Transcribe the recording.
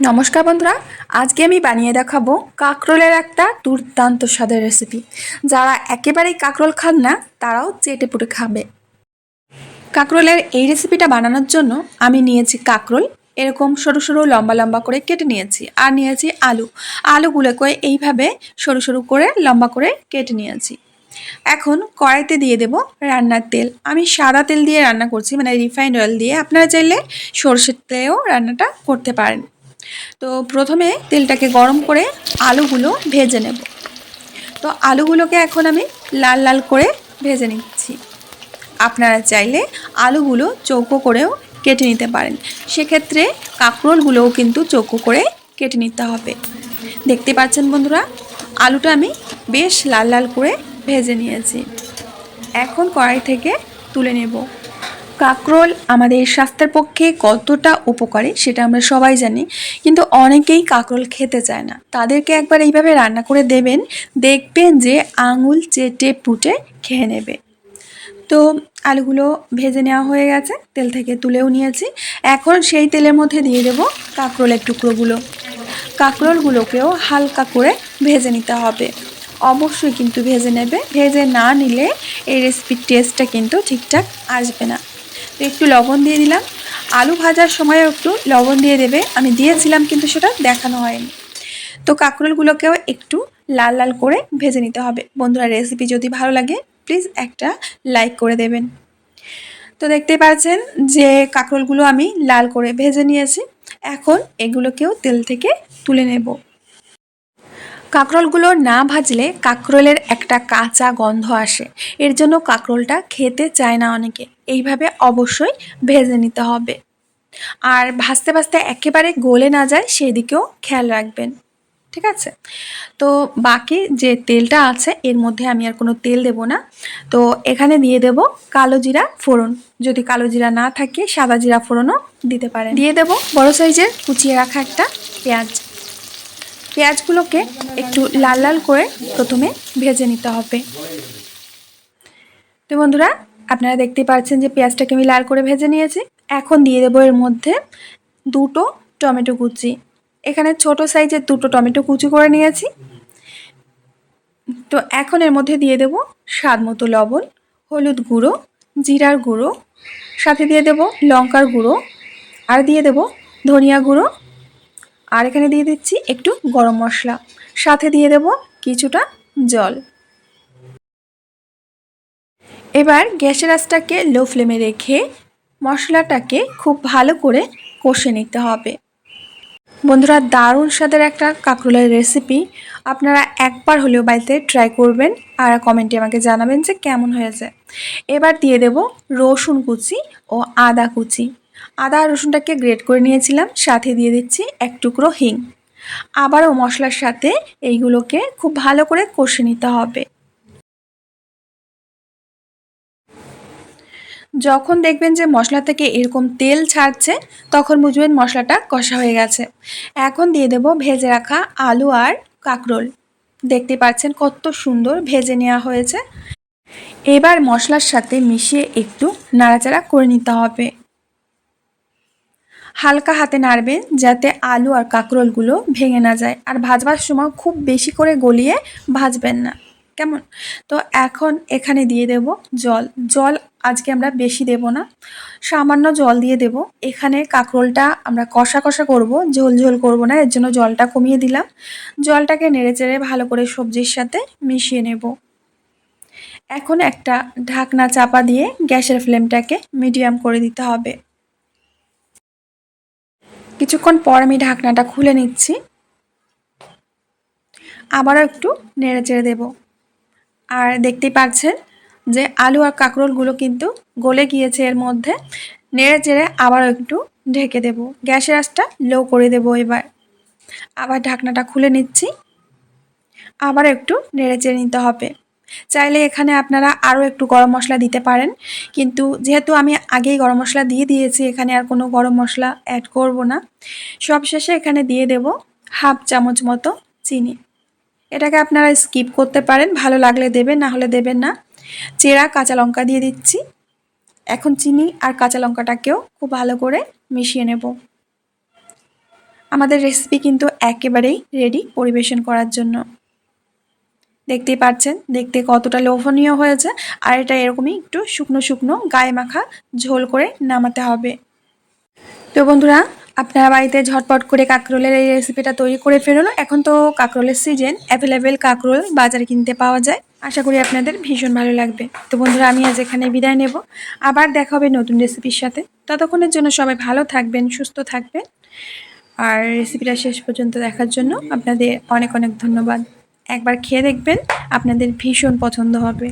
নমস্কার বন্ধুরা, আজকে আমি বানিয়ে দেখাবো কাঁকরোলের একটা দুর্দান্ত স্বাদের রেসিপি যারা একেবারেই কাঁকরোল খান না, তারাও চেটে পুটে খাবে। কাঁকরোলের এই রেসিপিটা বানানোর জন্য আমি নিয়েছি কাঁকরোল। এরকম সরু সরু, লম্বা লম্বা করে কেটে নিয়েছি। আর নিয়েছি আলু। আলুগুলোকে এইভাবে সরু সরু করে, লম্বা করে কেটে নিয়েছি। এখন কড়াইতে দিয়ে দেব রান্নার তেল। আমি সাদা তেল দিয়ে রান্না করছি মানে রিফাইন্ড অয়েল দিয়ে। আপনারা চাইলে সর্ষের তেলেও রান্নাটা করতে পারেন। তো প্রথমে তেলটাকে গরম করে আলুগুলো ভেজে নেব। তো আলুগুলোকে এখন আমি লাল লাল করে ভেজে নিচ্ছি। আপনারা চাইলে আলুগুলো চৌকো করেও কেটে নিতে পারেন। সেক্ষেত্রে কাঁকরোলগুলোও কিন্তু চৌকো করে কেটে নিতে হবে। দেখতে পাচ্ছেন বন্ধুরা, আলুটা আমি বেশ লাল লাল করে ভেজে নিয়েছি। এখন কড়াই থেকে তুলে নেব। কাঁকরোল আমাদের স্বাস্থ্যের পক্ষে কতটা উপকারী সেটা আমরা সবাই জানি, কিন্তু অনেকেই কাঁকরোল খেতে চায় না। তাদেরকে একবার এইভাবে রান্না করে দেবেন, দেখবেন যে আঙুল চেটে পুটে খেয়ে নেবে। তো আলুগুলো ভেজে নেওয়া হয়ে গেছে, তেল থেকে তুলেও নিয়েছি। এখন সেই তেলের মধ্যে দিয়ে দেবো কাঁকরোলের টুকরোগুলো। কাঁকরোলগুলোকেও হালকা করে ভেজে নিতে হবে। অবশ্যই কিন্তু ভেজে নেবে। ভেজে না নিলে এই রেসিপির টেস্টটা কিন্তু ঠিকঠাক আসবে না। তো একটু লবণ দিয়ে দিলাম। আলু ভাজার সময় একটু লবণ দিয়ে দেবে। আমি দিয়েছিলাম কিন্তু সেটা দেখানো হয়নি। তো কাঁকরোলগুলোকেও একটু লাল লাল করে ভেজে নিতে হবে। বন্ধুরা রেসিপি যদি ভালো লাগে প্লিজ একটা লাইক করে দেবেন। তো দেখতেই পাচ্ছেন যে কাঁকরোলগুলো আমি লাল করে ভেজে নিয়েছি। এখন এগুলোকেও তেল থেকে তুলে নেব। কাঁকরোলগুলো না ভাজলে কাঁকরোলের একটা কাঁচা গন্ধ আসে। এর জন্য কাঁকরোলটা খেতে চায় না অনেকে। এইভাবে অবশ্যই ভেজে নিতে হবে। আর ভাজতে ভাজতে একেবারে গলে না যায় সেদিকেও খেয়াল রাখবেন, ঠিক আছে? তো বাকি যে তেলটা আছে, এর মধ্যে আমি আর কোনো তেল দেব না। তো এখানে দিয়ে দেব কালো জিরা ফোড়ন। যদি কালো জিরা না থাকে, সাদা জিরা ফোড়নও দিতে পারেন। দিয়ে দেব বড় সাইজের কুচিয়ে রাখা একটা পেঁয়াজ। পেঁয়াজগুলোকে একটু লাল লাল করে প্রথমে ভেজে নিতে হবে। তো বন্ধুরা আপনারা দেখতে পাচ্ছেন যে পেঁয়াজটাকে আমি লাল করে ভেজে নিয়েছি। এখন দিয়ে দেবো এর মধ্যে দুটো টমেটো কুচি। এখানে ছোট সাইজের দুটো টমেটো কুচি করে নিয়েছি। তো এখন এর মধ্যে দিয়ে দেব স্বাদ মতো লবণ, হলুদ গুঁড়ো, জিরার গুঁড়ো, সাথে দিয়ে দেব লঙ্কার গুঁড়ো, আর দিয়ে দেব ধনিয়া গুঁড়ো। আর এখানে দিয়ে দিচ্ছি একটু গরম মশলা। সাথে দিয়ে দেব কিছুটা জল। এবার গ্যাসের আঁচটাকে লো ফ্লেমে রেখে মশলাটাকে খুব ভালো করে কষে নিতে হবে। বন্ধুরা, দারুণ স্বাদের একটা কাঁকরোলের রেসিপি আপনারা একবার হলেও বাড়িতে ট্রাই করবেন আর কমেন্টে আমাকে জানাবেন যে কেমন হয়েছে। এবার দিয়ে দেব রসুন কুচি ও আদা কুচি। আদা রসুনটাকে গ্রেট করে নিয়েছিলাম, সাথে দিয়ে দিচ্ছি এক টুকরো হিং। আবারও মশলার সাথে এইগুলোকে খুব ভালো করে কষে নিতে হবে। যখন দেখবেন যে মশলা থেকে এরকম তেল ছাড়ছে, তখন বুঝবেন মশলাটা কষা হয়ে গেছে। এখন দিয়ে দেব ভেজে রাখা আলু আর কাঁকরোল। দেখতে পাচ্ছেন কত সুন্দর ভেজে নেওয়া হয়েছে। এবার মশলার সাথে মিশিয়ে একটু নাড়াচাড়া করে নিতে হবে। হালকা হাতে নাড়বেন যাতে আলু আর কাঁকরোলগুলো ভেঙে না যায়। আর ভাজবার সময় খুব বেশি করে গলিয়ে ভাজবেন না। কেমন? তো এখন এখানে দিয়ে দেব জল। জল আজকে আমরা বেশি দেব না। সামান্য জল দিয়ে দেব। এখানে কাঁকরোলটা আমরা কষা কষা করব, ঝোল ঝোল করব না, এর জন্য জলটা কমিয়ে দিলাম। জলটাকে নেড়ে চেড়ে ভালো করে সবজির সাথে মিশিয়ে নেব। এখন একটা ঢাকনা চাপা দিয়ে গ্যাসের ফ্লেমটাকে মিডিয়াম করে দিতে হবে। কিছুক্ষণ পর আমি ঢাকনাটা খুলে নিচ্ছি। আবারও একটু নেড়ে চেড়ে দেবো। আর দেখতেই পাচ্ছেন যে আলু আর কাঁকরোলগুলো কিন্তু গলে গিয়েছে এর মধ্যে। নেড়ে চেড়ে আবার একটু ঢেকে দেব। গ্যাসের আঁচটা লো করে দেব এবার। আবার ঢাকনাটা খুলে নিচ্ছি। আবার একটু নেড়ে চেড়ে নিতে হবে। চাইলে এখানে আপনারা আরও একটু গরম মশলা দিতে পারেন। কিন্তু যেহেতু আমি আগেই গরম মশলা দিয়ে দিয়েছি, এখানে আর কোনো গরম মশলা অ্যাড করব না। সবশেষে এখানে দিয়ে দেব হাফ চামচ মতো চিনি। এটাকে আপনারা স্কিপ করতে পারেন, ভালো লাগলে দেবেন, না হলে দেবেন না। চেরা কাঁচা লঙ্কা দিয়ে দিচ্ছি। এখন চিনি আর কাঁচা লঙ্কাটাকেও খুব ভালো করে মিশিয়ে নেব। আমাদের রেসিপি কিন্তু একেবারেই রেডি পরিবেশন করার জন্য। দেখতেই পাচ্ছেন, দেখতে কতটা লোভনীয় হয়েছে। আর এটা এরকমই একটু শুকনো শুকনো গায়ে মাখা ঝোল করে নামাতে হবে। তো বন্ধুরা আপনারা বাড়িতে ঝটপট করে কাঁকরোলের এই রেসিপিটা তৈরি করে ফেরলো এখন তো কাঁকরোলের সিজন অ্যাভেলেবেল কাঁকরোল বাজারে কিনতে পাওয়া যায়। আশা করি আপনাদের ভীষণ ভালো লাগবে। তো বন্ধুরা, আমি আজ এখানে বিদায় নেব। আবার দেখা হবে নতুন রেসিপির সাথে। ততক্ষণের জন্য সবাই ভালো থাকবেন, সুস্থ থাকবেন। আর রেসিপিটা শেষ পর্যন্ত দেখার জন্য আপনাদের অনেক অনেক ধন্যবাদ। একবার খেয়ে দেখবেন, আপনাদের ভীষণ পছন্দ হবে।